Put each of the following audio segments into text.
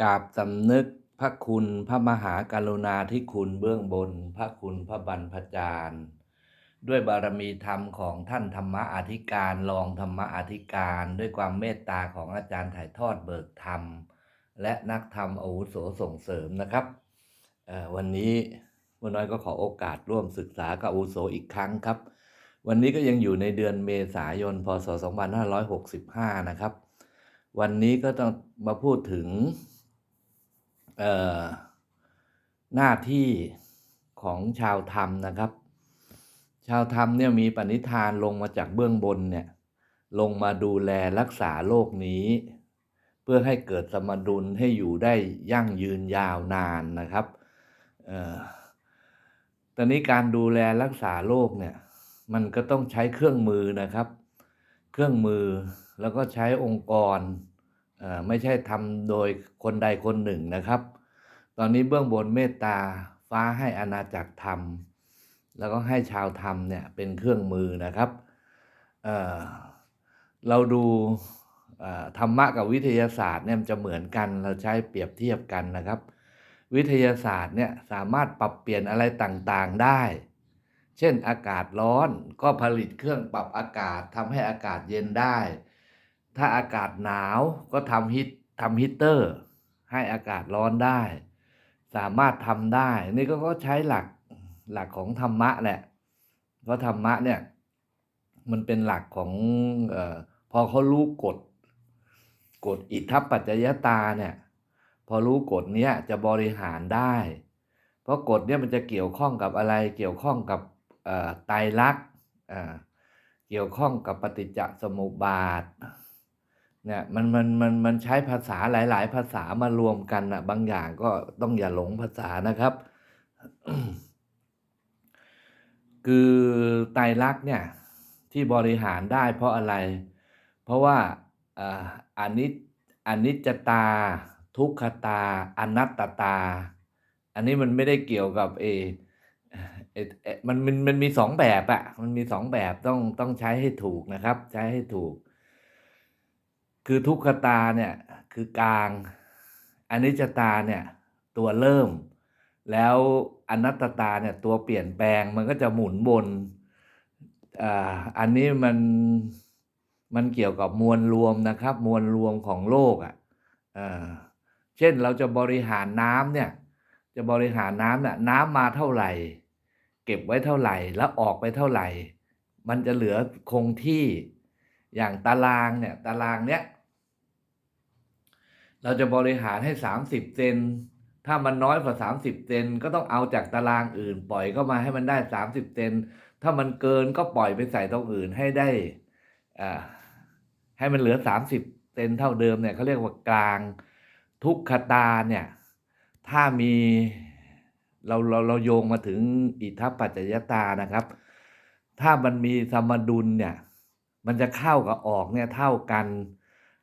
กราบสำนึกพระคุณพระมหากรุณาธิคุณเบื้องบน พระคุณพระบรรพจารย์ด้วยบารมีธรรมของท่านธรรมอธิการรองธรรมอธิการ ด้วยความเมตตาของอาจารย์ถ่ายทอดเบิกธรรม และนักธรรมอาวุโสส่งเสริมนะครับวันนี้วน้อยก็ขอโอกาสร่วมศึกษากับอาวุโสอีกครั้งครับ วันนี้ก็ยังอยู่ในเดือนเมษายนพศ2565 นะครับ วันนี้ก็ต้องมาพูดถึง หน้าที่ของชาวธรรมนะครับ ชาวธรรมเนี่ยมีปณิธานลงมาจากเบื้องบนเนี่ยลงมาดูแลรักษาโลกนี้ เพื่อให้เกิดสมดุลให้อยู่ได้ยั่งยืนยาวนานนะครับออตอนนี้การดูแลรักษาโลกเนี่ยมันก็ต้องใช้เครื่องมือนะครับ เครื่องมือแล้วก็ใช้องค์กร ไม่ใช่ทำโดยคนใดคนหนึ่งนะครับ ตอนนี้เบื้องบนเมตตาฟ้าให้อาณาจักรธรรม แล้วก็ให้ชาวธรรมเนี่ยเป็นเครื่องมือนะครับเเราดูธรรมะกับวิทยาศาสตร์เนี่ยมันจะเหมือนกันเราใช้เปรียบเทียบกันนะครับ วิทยาศาสตร์เนี่ยสามารถปรับเปลี่ยนอะไรต่างๆได้ เช่นอากาศร้อนก็ผลิตเครื่องปรับอากาศทำให้อากาศเย็นได้ ถ้าอากาศหนาวก็ทำฮิตทำฮีตเตอร์ ให้อากาศร้อนได้ สามารถทำได้ นี่ก็ก็ใช้หลักหลักของธรรมะแหละ เพราะธรรมะเนี่ย มันเป็นหลักของออพอเขารู้กฎกฎอิทธัปปัจจยตาเนี่ย พอรู้กฎเนี้ยจะบริหารได้ เพราะกฎเนี่ยมันจะเกี่ยวข้องกับอะไร เกี่ยวข้องกับไตรลักษณ์เกี่ยวข้องกับปฏิจจสมุปบาท เนี่ยมันมันมันมันใช้ภาษาหลาย ๆ ภาษามารวมกันนะบางอย่างก็ต้องอย่าหลงภาษานะครับ คือไตรลักษณ์เนี่ยที่บริหารได้เพราะอะไร เพราะว่าอ่านิจอนิจจตา ทุกขตา อนัตตา อันนี้มันไม่ได้เกี่ยวกับเอเอเอมันมันมันมีสองแบบอะมันมีสองแบบต้องต้องใช้ให้ถูกนะครับ ใช้ให้ถูก คือทุกขตาเนี่ยคือกลาง อนิจจตาเนี่ยตัวเริ่ม แล้วอนัตตาเนี่ยตัวเปลี่ยนแปลงมันก็จะหมุนวนอ่าอันนี้มันมันเกี่ยวกับมวลรวมนะครับ มวลรวมของโลกอะอ่าเช่นเราจะบริหารน้ำเนี่ยจะบริหารน้ำเนี่ยน้ำมาเท่าไหร่ เก็บไว้เท่าไหร่ แล้วออกไปเท่าไหร่ มันจะเหลือคงที่อย่างตารางเนี่ยตารางเนี้ย เราจะบริหารให้สามสิบเซน ถ้ามันน้อยกว่าสามสิบเซนก็ต้องเอาจากตารางอื่น ปล่อยเข้ามาให้มันได้สามสิบเซน ถ้ามันเกินก็ปล่อยไปใส่ตรงอื่นให้ได้อ่าให้มันเหลือสามสิบเซนเท่าเดิมเนี่ยเขาเรียกว่ากลางทุกขตาเนี่ย ถ้ามีเราเราเราโยงมาถึงอิทัปปัจจยตานะครับ ถ้ามันมีสมดุลเนี่ย มันจะเข้ากับออกเนี่ยเท่ากัน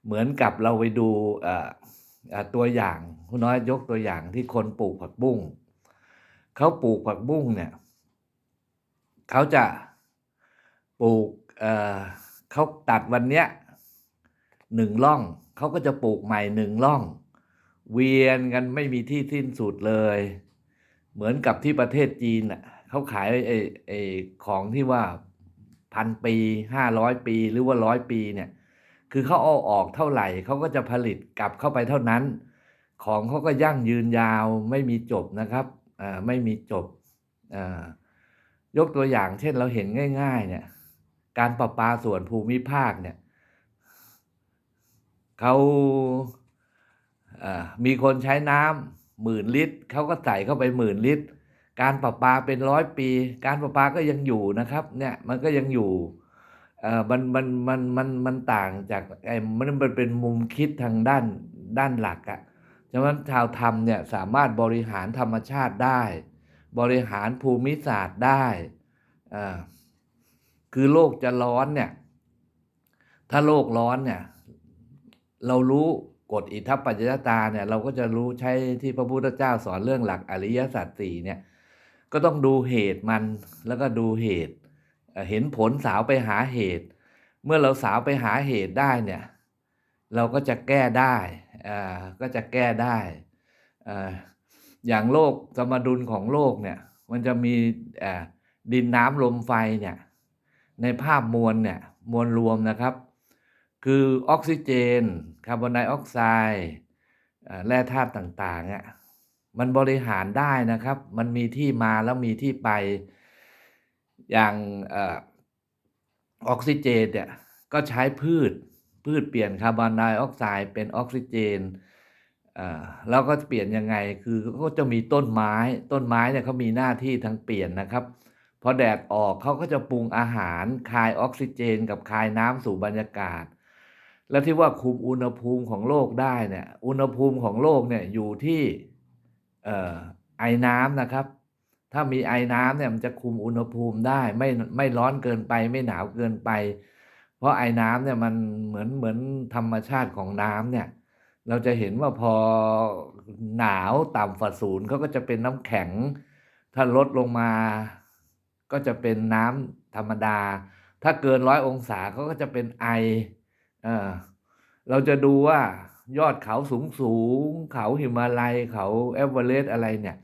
เหมือนกับเราไปดูตัวอย่างคุณน้อยยกตัวอย่างที่คนปลูกผักบุ้งเขาปลูกผักบุ้งเนี่ยเขาจะปลูกเเขาตัดวันเนี้ยหนึ่งร่องเขาก็จะปลูกใหม่หนึ่งร่อง เวียนกันไม่มีที่สิ้นสุดเลย เหมือนกับที่ประเทศจีนอะเขาขายไอ้ไอ้ของที่ว่าพันปีห้าร้อยปีหรือว่าร้อยปีเนี่ย คือเขาเอาออกเท่าไหร่เขาก็จะผลิตกลับเข้าไปเท่านั้น ของเขาก็ยั่งยืนยาวไม่มีจบนะครับอ่าไม่มีจบอ่ายกตัวอย่างเช่นเราเห็นง่าย ๆ เนี่ย การประปาส่วนภูมิภาคเนี่ยเขาอ่ามีคนใช้น้ำหมื่นลิตรเขาก็ใส่เข้าไปหมื่นลิตร การประปาเป็นร้อยปี การประปาก็ยังอยู่นะครับ เนี่ยมันก็ยังอยู่ เออมันมันมันมันมันต่างจากไอ้มันมันเป็นมุมคิดทางด้านด้านหลักอะฉะนั้นชาวธรรมเนี่ยสามารถบริหารธรรมชาติได้ บริหารภูมิศาสตร์ได้อ่าคือโลกจะร้อนเนี่ย ถ้าโลกร้อนเนี่ย เรารู้กฎอิทัปปัจจยตาเนี่ย เราก็จะรู้ใช้ที่พระพุทธเจ้าสอนเรื่องหลักอริยสัจสี่เนี่ย ก็ต้องดูเหตุมันแล้วก็ดูเหตุ เห็นผลสาวไปหาเหตุ เมื่อเราสาวไปหาเหตุได้เนี่ย เราก็จะแก้ได้อ่าก็จะแก้ได้อ่าอย่างโลกสมดุลของโลกเนี่ย มันจะมีอ่าดินน้ำลมไฟเนี่ย ในภาพมวลเนี่ยมวลรวมนะครับ คือออกซิเจนคาร์บอนไดออกไซด์แร่ธาตุต่างๆอะมันบริหารได้นะครับ มันมีที่มาแล้วมีที่ไป อย่างออกซิเจนเนี่ยก็ใช้พืชพืชเปลี่ยนคาร์บอนไดออกไซด์เป็นออกซิเจนแล้วก็เปลี่ยนยังไงคือก็จะมีต้นไม้ต้นไม้เนี่ยเขามีหน้าที่ทั้งเปลี่ยนนะครับพอแดดออกเขาก็จะปรุงอาหารคายออกซิเจน กับคายน้ำสู่บรรยากาศ แล้วที่ว่าคุมอุณหภูมิของโลกได้เนี่ยอุณหภูมิของโลกเนี่ยอยู่ที่เอ่อไอน้ำนะครับ ถ้ามีไอน้ำเนี่ยมันจะคุมอุณหภูมิได้ ไม่ไม่ร้อนเกินไป ไม่หนาวเกินไป เพราะไอน้ำเนี่ยมันเหมือนเหมือนธรรมชาติของน้ำเนี่ย เราจะเห็นว่าพอหนาวต่ำฝ่าศูนย์เขาก็จะเป็นน้ำแข็ง ถ้าลดลงมา ก็จะเป็นน้ำธรรมดา ถ้าเกินร้อยองศาเขาก็จะเป็นไอเออเราจะดูว่ายอดเขาสูงสูงเขาหิมาลัยเขาเอเวอเรสต์อะไรเนี่ย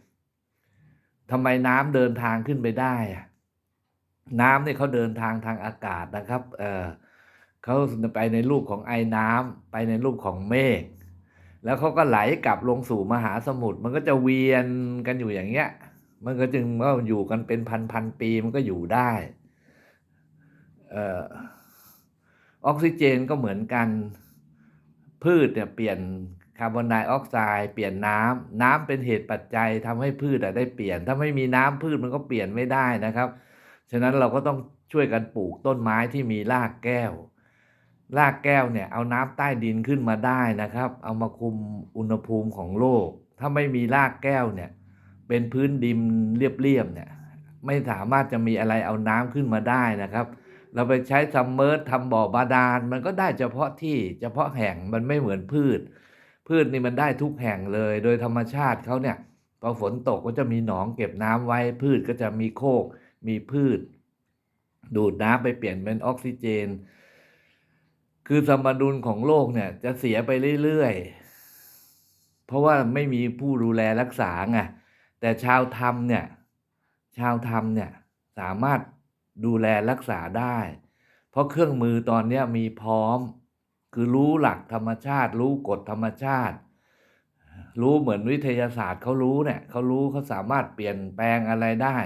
ทำไมน้ำเดินทางขึ้นไปได้อะน้ำเนี่ยเขาเดินทางทางอากาศนะครับ เออเขาไปในรูปของไอ้น้ำไปในรูปของเมฆแล้วเขาก็ไหลกลับลงสู่มหาสมุทรมันก็จะเวียนกันอยู่อย่างเงี้ย มันก็จึงว่าอยู่กันเป็นพันพันปีมันก็อยู่ได้เออออกซิเจนก็เหมือนกัน พืชเนี่ยเปลี่ยนาร์บอนไดออกไซด์เปลี่ยนน้ำน้ำเป็นเหตุปัจจัยทำให้พืชได้เปลี่ยน ถ้าไม่มีน้ำพืชมันก็เปลี่ยนไม่ได้นะครับ ฉะนั้นเราก็ต้องช่วยกันปลูกต้นไม้ที่มีรากแก้ว รากแก้วเนี่ยเอาน้ำใต้ดินขึ้นมาได้นะครับ เอามาคุมอุณหภูมิของโลก ถ้าไม่มีรากแก้วเนี่ยเป็นพื้นดินเรียบๆเนี่ยไม่สามารถจะมีอะไรเอาน้ำขึ้นมาได้นะครับ เราไปใช้ซัมเมอร์ทำบ่อบาดาลมันก็ได้เฉพาะที่เฉพาะแห่งมันไม่เหมือนพืช พืชนี่มันได้ทุกแห่งเลย โดยธรรมชาติเขาเนี่ยพอฝนตกก็จะมีหนองเก็บน้ำไว้ พืชก็จะมีโคก มีพืช ดูดน้ำไปเปลี่ยนเป็นออกซิเจน คือสมดุลของโลกเนี่ยจะเสียไปเรื่อยๆ เพราะว่าไม่มีผู้ดูแลรักษาไงแต่ชาวธรรมเนี่ย ชาวธรรมเนี่ยสามารถดูแลรักษาได้ เพราะเครื่องมือตอนนี้มีพร้อม คือรู้หลักธรรมชาติ รู้กฎธรรมชาติ รู้เหมือนวิทยาศาสตร์เขารู้เนี่ยเขารู้เขาสามารถเปลี่ยนแปลงอะไรได้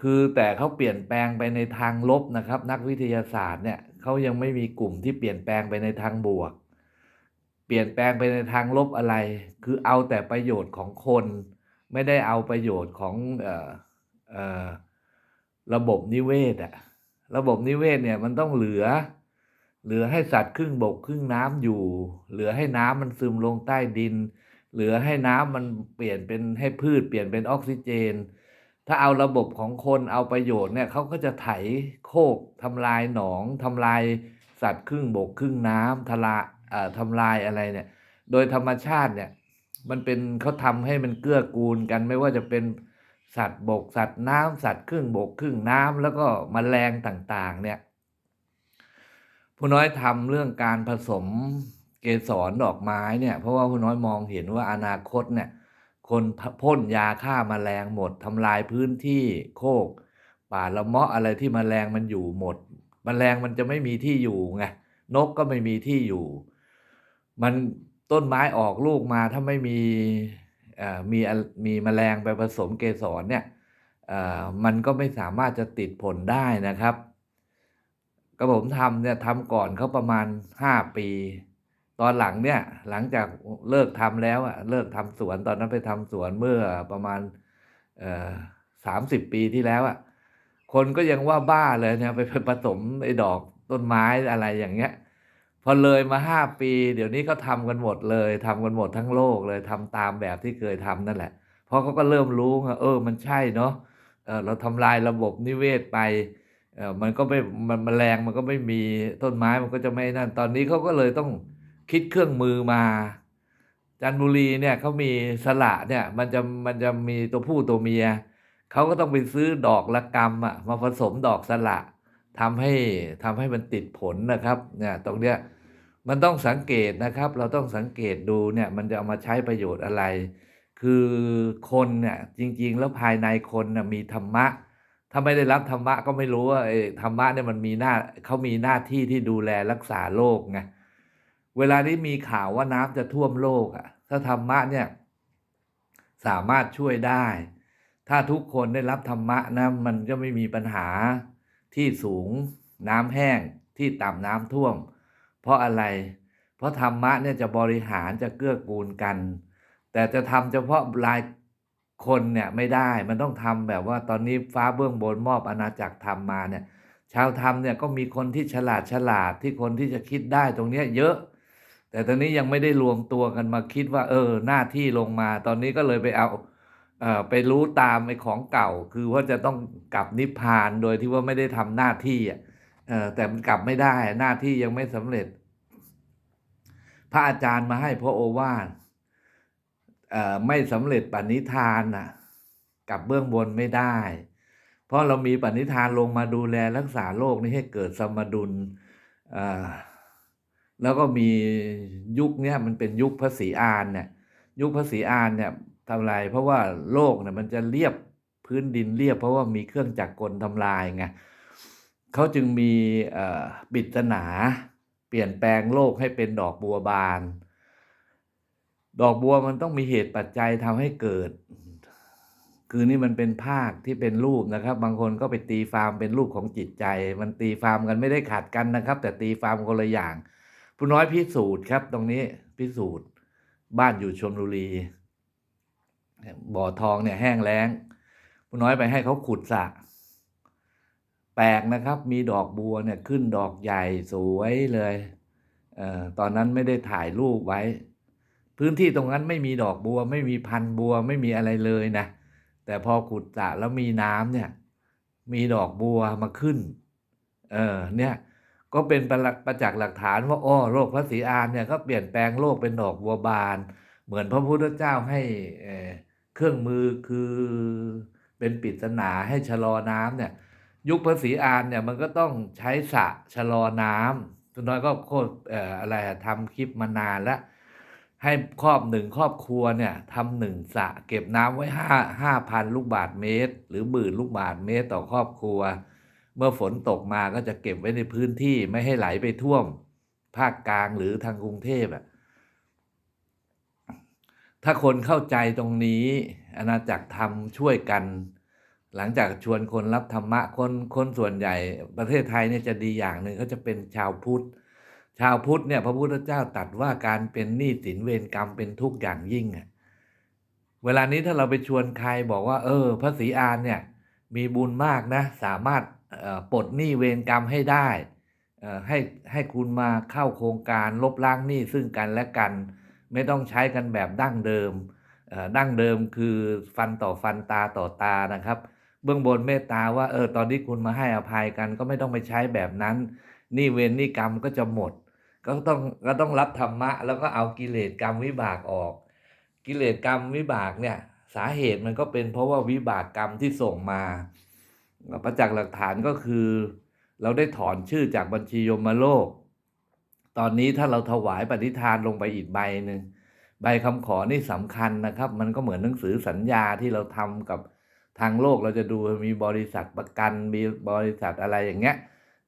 คือแต่เขาเปลี่ยนแปลงไปในทางลบนะครับ นักวิทยาศาสตร์เนี่ยเขายังไม่มีกลุ่มที่เปลี่ยนแปลงไปในทางบวก เปลี่ยนแปลงไปในทางลบอะไร คือเอาแต่ประโยชน์ของคน ไม่ได้เอาประโยชน์ของเอ่อเอ่อระบบนิเวศอะระบบนิเวศเนี่ยมันต้องเหลือ เหลือให้สัตว์ครึ่งบกครึ่งน้ำอยู่ เหลือให้น้ำมันซึมลงใต้ดิน เหลือให้น้ำมันเปลี่ยนเป็นให้พืชเปลี่ยนเป็นออกซิเจน ถ้าเอาระบบของคนเอาประโยชน์เนี่ยเขาก็จะไถโคกทำลายหนองทำลายสัตว์ครึ่งบกครึ่งน้ำทลาเอ่อทำลายอะไรเนี่ย โดยธรรมชาติเนี่ย มันเป็นเขาทำให้มันเกื้อกูลกันไม่ว่าจะเป็นสัตว์บกสัตว์น้ำสัตว์ครึ่งบกครึ่งน้ำแล้วก็มแมลงต่างๆเนี่ย ผู้น้อยทำเรื่องการผสมเกสรดอกไม้เนี่ย เพราะว่าผู้น้อยมองเห็นว่าอนาคตเนี่ย คนพ่นยาฆ่ามาแมลงหมดทำลายพื้นที่โคก ป่าละเมาะอะไรที่มแมลงมันอยู่หมดมแมลงมันจะไม่มีที่อยู่ไงนกก็ไม่มีที่อยู่ มันต้นไม้ออกลูกมาถ้าไม่มีเอ่อมีอะมีแมลงไปผสมเกสรเนี่ยเอ่อมันก็ไม่สามารถจะติดผลได้นะครับ ก็ผมทำเนี่ยทำก่อนเขาประมาณห้าปี ตอนหลังเนี่ยหลังจากเลิกทำแล้วอะเลิกทำสวนตอนนั้นไปทำสวนเมื่อประมาณสามสิบปีที่แล้วอะคนก็ยังว่าบ้าเลยเนี่ยไปผสมไอ้ดอกต้นไม้อะไรอย่างเงี้ย พอเลยมาห้าปี เดี๋ยวนี้เขาทำกันหมดเลยทำกันหมดทั้งโลกเลยทำตามแบบที่เคยทำนั่นแหละเพราะเขาก็เริ่มรู้ว่าเออมันใช่เนาะเออเราทำลายระบบนิเวศไป มันก็ไม่มันแมลงมันก็ไม่มีต้นไม้มันก็จะไม่นั่นตอนนี้เขาก็เลยต้องคิดเครื่องมือมา จันบุรีเนี่ยเขามีสละเนี่ยมันจะมันจะมีตัวผู้ตัวเมียเขาก็ต้องไปซื้อดอกละกรรมอะมาผสมดอกสละทำให้ทำให้มันติดผลนะครับเนี่ยตรงเนี้ยมันต้องสังเกตนะครับ เราต้องสังเกตดูเนี่ยมันจะเอามาใช้ประโยชน์อะไร คือคนเนี่ยจริง ๆ แล้วภายในคนน่ะมีธรรมะ ถ้าไม่ได้รับธรรมะก็ไม่รู้ว่าไอ้ธรรมะเนี่ยมันมีหน้าเขามีหน้าที่ที่ดูแลรักษาโลกไงเวลานี้มีข่าวว่าน้ำจะท่วมโลกอะ ถ้าธรรมะเนี่ยสามารถช่วยได้ ถ้าทุกคนได้รับธรรมะนะมันก็ไม่มีปัญหาที่สูงน้ำแห้งที่ต่ำน้ำท่วม เพราะอะไร เพราะธรรมะเนี่ยจะบริหารจะเกื้อกูลกัน แต่จะทำเฉพาะราย คนเนี่ยไม่ได้มันต้องทำแบบว่าตอนนี้ฟ้าเบื้องบนมอบอาณาจักรธรรมมาเนี่ย ชาวธรรมเนี่ยก็มีคนที่ฉลาดฉลาดที่คนที่จะคิดได้ตรงเนี้ยเยอะ แต่ตอนนี้ยังไม่ได้รวมตัวกันมาคิดว่า เออ หน้าที่ลงมา ตอนนี้ก็เลยไปเอาเอ่อไปรู้ตามไอ้ของเก่า คือว่าจะต้องกลับนิพพานโดยที่ว่าไม่ได้ทำหน้าที่อะเออแต่มันกลับไม่ได้หน้าที่ยังไม่สำเร็จ พระอาจารย์มาให้พระโอวาท ไม่สำเร็จปณิธานน่ะกับเบื้องบนไม่ได้ เพราะเรามีปณิธานลงมาดูแลรักษาโลกนี้ให้เกิดสมดุลแล้วก็มียุคนี้มันเป็นยุคพระศรีอานเนี่ยยุคพระศรีอานเนี่ยทำลายเพราะว่าโลกเนี่ยมันจะเรียบพื้นดินเรียบ เพราะว่ามีเครื่องจักรกลทำลายไงเขาจึงมีเอ่อปริศนา เปลี่ยนแปลงโลกให้เป็นดอกบัวบาน ดอกบัวมันต้องมีเหตุปัจจัยทำให้เกิด คือนี่มันเป็นภาคที่เป็นรูปนะครับ บางคนก็ไปตีฟาร์มเป็นรูปของจิตใจ มันตีฟาร์มกันไม่ได้ขัดกันนะครับ แต่ตีฟาร์มคนละอย่าง ผู้น้อยพิสูจน์ครับ ตรงนี้พิสูจน์ บ้านอยู่ชลบุรี บ่อทองเนี่ยแห้งแล้ง ผู้น้อยไปให้เขาขุดสระแปลกนะครับ มีดอกบัวเนี่ยขึ้นดอกใหญ่สวยเลยเอ่อตอนนั้นไม่ได้ถ่ายรูปไว้ พื้นที่ตรงนั้นไม่มีดอกบัว ไม่มีพันธุ์บัวไม่มีอะไรเลยนะ แต่พอขุดสระแล้วมีน้ำเนี่ย มีดอกบัวมาขึ้น เออเนี่ย ก็เป็นประประจักษ์หลักฐานว่าอ้อโลกพระศรีอานเนี่ยก็เปลี่ยนแปลงโลกเป็นดอกบัวบาน เหมือนพระพุทธเจ้าให้เเครื่องมือคือเป็นปริศนาให้ชะลอน้ำเนี่ย ยุคพระศรีอานเนี่ยมันก็ต้องใช้สระชะลอน้ำคุณน้อยก็โคตรอออะไรทำคลิปมานานแล้ว ให้ครอบหนึ่งครอบครัวเนี่ยทำหนึ่งสะเก็บน้ำไว้ห้าห้าพันลูกบาทเมตร หรือหมื่นลูกบาทเมตรต่อครอบครัว เมื่อฝนตกมาก็จะเก็บไว้ในพื้นที่ไม่ให้ไหลไปท่วม ภาคกลางหรือทางกรุงเทพอะถ้าคนเข้าใจตรงนี้ อาณาจักรธรรมช่วยกัน หลังจากชวนคนรับธรรมะคนคนส่วนใหญ่ประเทศไทยเนี่ยจะดีอย่างหนึ่งเขาจะเป็นชาวพุทธ ชาวพุทธเนี่ยพระพุทธเจ้าตรัสว่าการเป็นหนี้สินเวรกรรมเป็นทุกข์อย่างยิ่งอะเวลานี้ถ้าเราไปชวนใครบอกว่า เออ พระศรีอานเนี่ย มีบุญมากนะ สามารถปลดหนี้เวรกรรมให้ได้ให้ให้คุณมาเข้าโครงการลบล้างหนี้ซึ่งกันและกัน ไม่ต้องใช้กันแบบดั้งเดิมดั้งเดิมคือฟันต่อฟันตาต่อตานะครับ เบื้องบนเมตตาว่าเออตอนที่คุณมาให้อภัยกัน ก็ไม่ต้องไปใช้แบบนั้นหนี้เวรหนี้กรรมก็จะหมด ก็ต้องก็ต้องรับธรรมะ แล้วก็เอากิเลสกรรมวิบากออก กิเลสกรรมวิบากเนี่ย สาเหตุมันก็เป็นเพราะว่าวิบากกรรมที่ส่งมาประจักษ์หลักฐานก็คือ เราได้ถอนชื่อจากบัญชียมโลก ตอนนี้ถ้าเราถวายปฏิทานลงไปอีกใบหนึ่งใบคำขอนี่สำคัญนะครับ มันก็เหมือนหนังสือสัญญาที่เราทำกับทางโลกเราจะดูมีบริษัทประกันมีบริษัทอะไรอย่างเงี้ย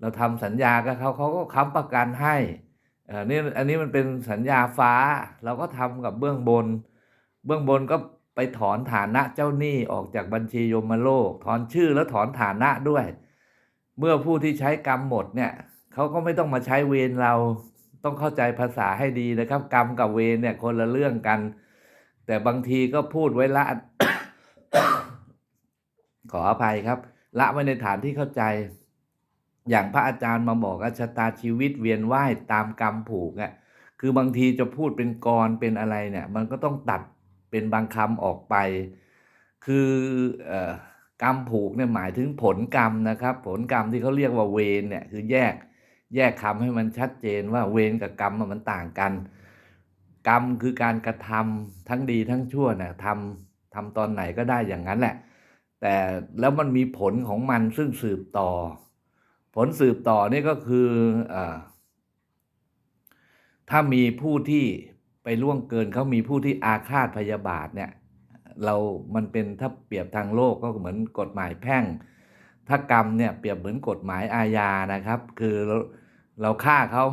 เราทำสัญญากับเขาเขาก็ค้ำประกันให้ ออนี่อันนี้มันเป็นสัญญาฟ้า เราก็ทำกับเบื้องบน เบื้องบนก็ไปถอนฐานะเจ้าหนี้ออกจากบัญชียมโลก ถอนชื่อแล้วถอนฐานะด้วย เมื่อผู้ที่ใช้กรรมหมดเนี่ยเขาก็ไม่ต้องมาใช้เวรเราต้องเข้าใจภาษาให้ดีนะครับ กรรมกับเวรเนี่ยคนละเรื่องกัน แต่บางทีก็พูดไว้ละ ขออภัยครับ ละไว้ในฐานที่เข้าใจ อย่างพระอาจารย์มาบอกว่าชะตาชีวิตเวียนว่ายตามกรรมผูกอะคือบางทีจะพูดเป็นกรเป็นอะไรเนี่ย มันก็ต้องตัดเป็นบางคำออกไป คือเอ่อกรรมผูกเนี่ยหมายถึงผลกรรมนะครับ ผลกรรมที่เขาเรียกว่าเวรเนี่ยคือแยกแยกคำให้มันชัดเจนว่าเวรกับกรรมมันต่างกัน กรรมคือการกระทำทั้งดีทั้งชั่วเนี่ยทำทำตอนไหนก็ได้อย่างนั้นแหละ แต่แล้วมันมีผลของมันซึ่งสืบต่อ ผลสืบต่อนี่ก็คือออถ้ามีผู้ที่ไปล่วงเกินเขามีผู้ที่อาฆาตพยาบาทเนี่ย เรามันเป็นถ้าเปรียบทางโลกก็เหมือนกฎหมายแพ่ง ถ้ากรรมเนี่ยเปรียบเหมือนกฎหมายอาญานะครับ คือเราเราฆ่าเขา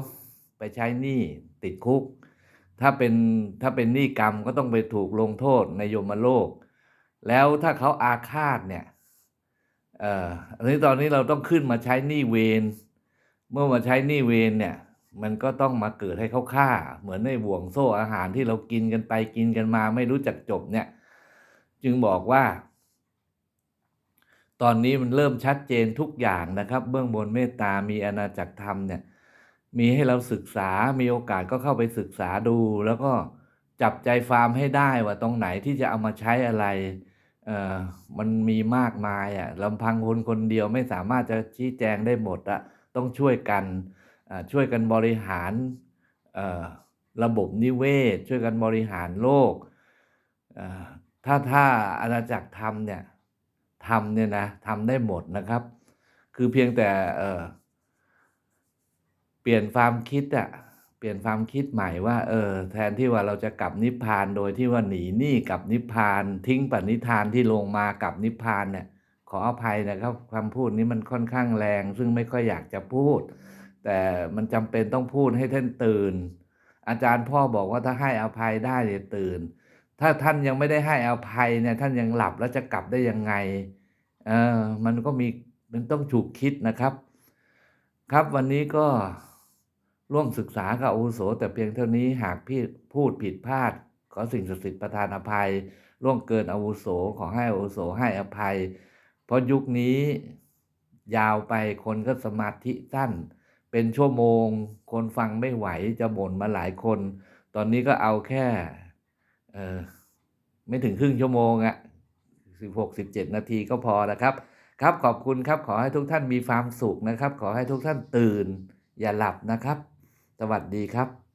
ไปใช้หนี้ติดคุก ถ้าเป็นถ้าเป็นหนี้กรรมก็ต้องไปถูกลงโทษในยมโลก แล้วถ้าเขาอาฆาตเนี่ย เอ่ออันนี้ตอนนี้เราต้องขึ้นมาใช้หนี้เวรเมื่อมาใช้หนี้เวรเนี่ย มันก็ต้องมาเกิดให้เขาฆ่า เหมือนในบ่วงโซ่อาหารที่เรากินกันไปกินกันมา ไม่รู้จักจบเนี่ย จึงบอกว่า ตอนนี้มันเริ่มชัดเจนทุกอย่างนะครับ เบื้องบนเมตตามีอาณาจักรธรรมเนี่ย มีให้เราศึกษามีโอกาสก็เข้าไปศึกษาดู แล้วก็จับใจฟาร์มให้ได้ว่าตรงไหนที่จะเอามาใช้อะไร เออมันมีมากมายอะลำพังคนคนเดียวไม่สามารถจะชี้แจงได้หมดอะต้องช่วยกันช่วยกันบริหารระบบนิเวศ ช่วยกันบริหารโลกถ้าถ้าอาณาจักรธรรมเนี่ยทำเนี่ยนะทำได้หมดนะครับ คือเพียงแต่เเปลี่ยนความคิดอะ เปลี่ยนความคิดใหม่ว่า เออ แทนที่ว่าเราจะกลับนิพพานโดยที่ว่าหนีหนี้กลับนิพพาน ทิ้งปณิธานที่ลงมากลับนิพพานเนี่ย ขออภัยนะครับคำพูดนี้มันค่อนข้างแรง ซึ่งไม่ค่อยอยากจะพูด แต่มันจำเป็นต้องพูดให้ท่านตื่น อาจารย์พ่อบอกว่าถ้าให้อภัยได้เนี่ยตื่น ถ้าท่านยังไม่ได้ให้อภัยเนี่ยท่านยังหลับแล้วจะกลับได้ยังไงเออมันก็มีมันต้องฉุกคิดนะครับ ครับวันนี้ก็ ร่วมศึกษากับอาวุโส แต่เพียงเท่านี้หากพี่พูดผิดพลาด ขอสิ่งศักดิ์สิทธิ์ประทานอภัยล่วงเกินอาวุโสขอให้อาวุโสให้อภัย เพราะยุคนี้ยาวไปคนก็สมาธิสั้น เป็นชั่วโมง คนฟังไม่ไหวจะบ่นมาหลายคน ตอนนี้ก็เอาแค่เออไม่ถึงครึ่งชั่วโมงอะสิบหกสิบเจ็ดนาทีก็พอนะครับ ครับขอบคุณครับขอให้ทุกท่านมีความสุขนะครับ ขอให้ทุกท่านตื่น อย่าหลับนะครับ สวัสดีครับ